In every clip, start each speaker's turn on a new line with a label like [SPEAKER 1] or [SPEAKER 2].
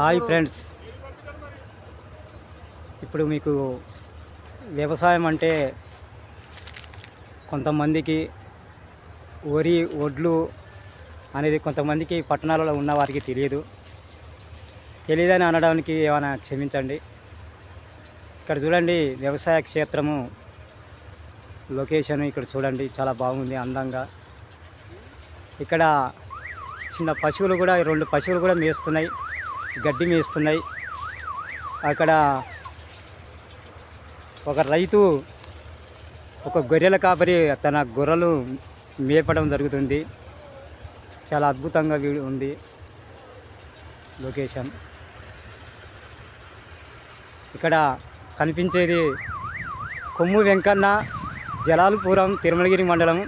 [SPEAKER 1] Hi friends. ఇప్పుడు మీకు వ్యవసాయం అంటే కొంతమందికి వరి వడ్లు అనేది కొంతమందికి పట్టణాలలో ఉన్న వారికి తెలియదు. తెలియదని అనడానికి ఏమైనా క్షమించండి. ఇక్కడ చూడండి వ్యవసాయ క్షేత్రము లొకేషన్ ఇక్కడ చూడండి చాలా బాగుంది అందంగా. ఇక్కడ చిన్న పశువులు కూడా రెండు పశువులు కూడా మేస్తున్నాయి. గడ్డి మేస్తున్నాయి. అక్కడ ఒక రైతు ఒక గొర్రెల కాపరి తన గొర్రెలు మేపడం జరుగుతుంది. చాలా అద్భుతంగా ఉంది లొకేషన్. ఇక్కడ కనిపించేది కొమ్ము వెంకన్న జలాలపురం తిరుమలగిరి మండలం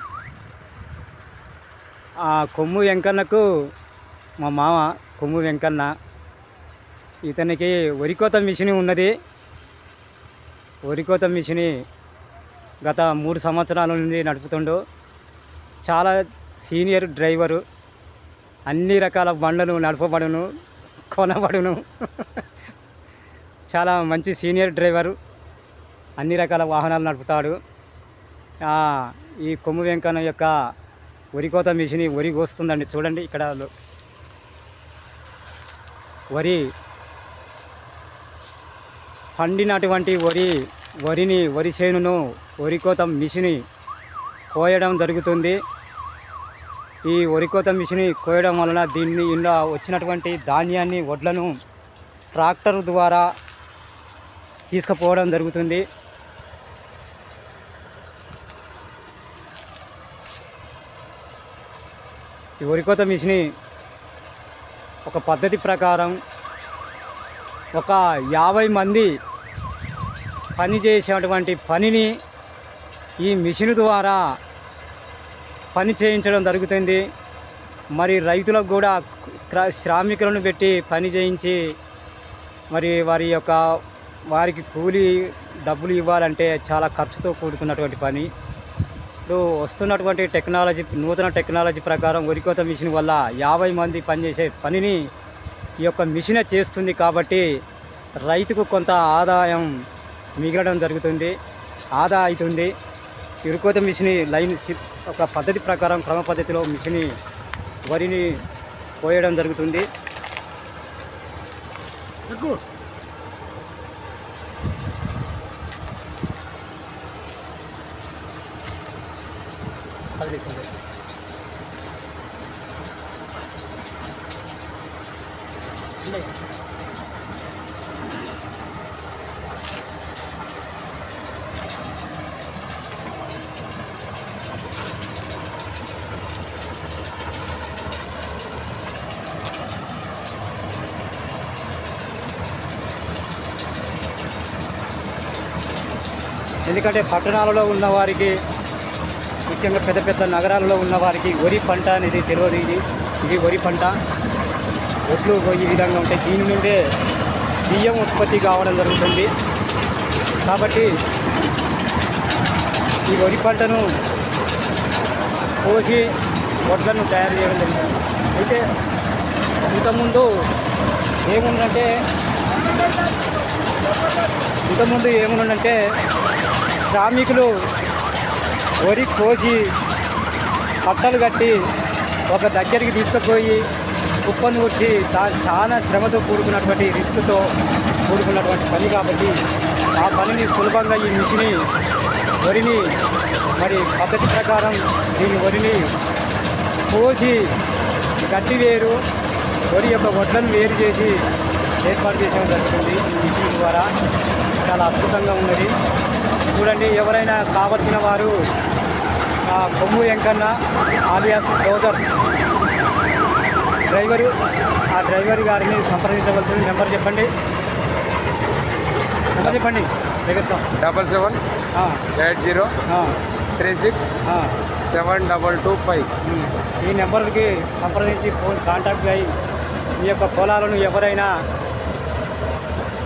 [SPEAKER 1] ఆ కొమ్ము వెంకన్నకు మా మామ కొమ్ము వెంకన్న. ఇతనికి వరికోత మిషన్ ఉన్నది. వరికోత మిషన్ గత మూడు సంవత్సరాల నుండి నడుపుతుండు. చాలా సీనియర్ డ్రైవరు. అన్ని రకాల బండ్లను నడపబడును కొనబడును. చాలా మంచి సీనియర్ డ్రైవరు. అన్ని రకాల వాహనాలు నడుపుతాడు. ఈ కొమ్ము వెంకన్న యొక్క వరి కోత మిషన్ వరి కోస్తుందండి. చూడండి ఇక్కడ వరి పండినటువంటి వరి వరిని వరి చేనును వరి కోత మిషన్ కోయడం జరుగుతుంది. ఈ వరి కోత మిషన్ కోయడం వలన దీన్ని ఇలా వచ్చినటువంటి ధాన్యాన్ని వడ్లను ట్రాక్టర్ ద్వారా తీసుకుపోవడం జరుగుతుంది. ఈ వరికోత మిషన్ ఒక పద్ధతి ప్రకారం ఒక యాభై మంది పని చేసేటువంటి పనిని ఈ మిషన్ ద్వారా పని చేయించడం జరుగుతుంది. మరి రైతులకు కూడా శ్రామికులను పెట్టి పని చేయించి మరి వారి యొక్క వారికి కూలీ డబ్బులు ఇవ్వాలంటే చాలా ఖర్చుతో కూడుకున్నటువంటి పని. ఇప్పుడు వస్తున్నటువంటి టెక్నాలజీ నూతన టెక్నాలజీ ప్రకారం వరికోత మిషన్ వల్ల యాభై మంది పనిచేసే పనిని ఈ యొక్క మిషనే చేస్తుంది కాబట్టి రైతుకు కొంత ఆదాయం మిగలడం జరుగుతుంది ఆదా అవుతుంది ఈ వరికోత మిషన్ లైన్ ఒక పద్ధతి ప్రకారం క్రమ పద్ధతిలో మిషన్ వరిని కోయడం జరుగుతుంది.
[SPEAKER 2] ఎక్కువ
[SPEAKER 1] ఎందుకంటే పట్టణాలలో ఉన్న వారికి ముఖ్యంగా పెద్ద పెద్ద నగరాల్లో ఉన్న వారికి వరి పంట అనేది తెలియదు ఇది. ఇది వరి పంట. ఒడ్లు ఈ విధంగా ఉంటాయి దీని నుండే బియ్యం ఉత్పత్తి కావడం జరుగుతుంది. కాబట్టి ఈ వరి పంటను కోసి వడ్లను తయారు చేయడం జరుగుతుంది అయితే ఇంతకుముందు ఏముందంటే ఇంతకుముందు ఏముందంటే శ్రామికులు వరి కోసి పట్టలు కట్టి ఒక దగ్గరికి తీసుకుపోయి కుప్పను వచ్చి చాలా శ్రమతో కూడుకున్నటువంటి రిస్క్తో కూడుకున్నటువంటి పని కాబట్టి ఆ పనిని సులభంగా ఈ మిషని వరిని మరి పద్ధతి ప్రకారం దీని వరిని కోసి గడ్డి వేరు వరి యొక్క వడ్లను వేరు చేసి ఏర్పాటు చేయడం జరుగుతుంది. ఈ మిషన్ ద్వారా చాలా అద్భుతంగా ఉన్నది. చూడండి ఎవరైనా కావలసిన వారు Kommu Venkanna alias dozer driver ఆ డ్రైవర్ గారిని సంప్రదించవలసిన నెంబర్ చెప్పండి. నెంబర్ చెప్పండి.
[SPEAKER 3] Double seven eight zero three six. Seven double two five.
[SPEAKER 1] ఈ నెంబర్కి సంప్రదించి ఫోన్ కాంటాక్ట్ అయ్యి మీ యొక్క పొలాలను ఎవరైనా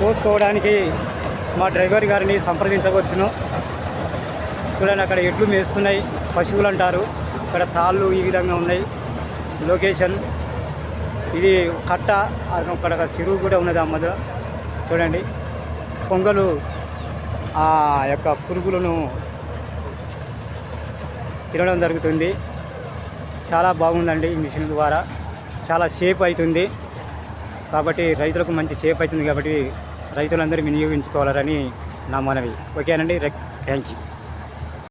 [SPEAKER 1] కోసుకోవడానికి మా డ్రైవర్ గారిని సంప్రదించవచ్చును. చూడండి అక్కడ ఎడ్లు మేస్తున్నాయి పశువులు అంటారు. ఇక్కడ తాళ్ళు ఈ విధంగా ఉన్నాయి. లొకేషన్. ఇది కట్ట అక్కడ ఒక చెరువు కూడా ఉన్నది ఆ మధ్య చూడండి. కొంగలు ఆ యొక్క పురుగులను తినడం జరుగుతుంది. చాలా బాగుందండి ఈ మిషన్ ద్వారా. చాలా సేఫ్ అవుతుంది. కాబట్టి రైతులకు మంచి సేఫ్ అవుతుంది కాబట్టి రైతులందరూ వినియోగించుకోవాలని నా మనవి. ఓకేనండి? Thank you.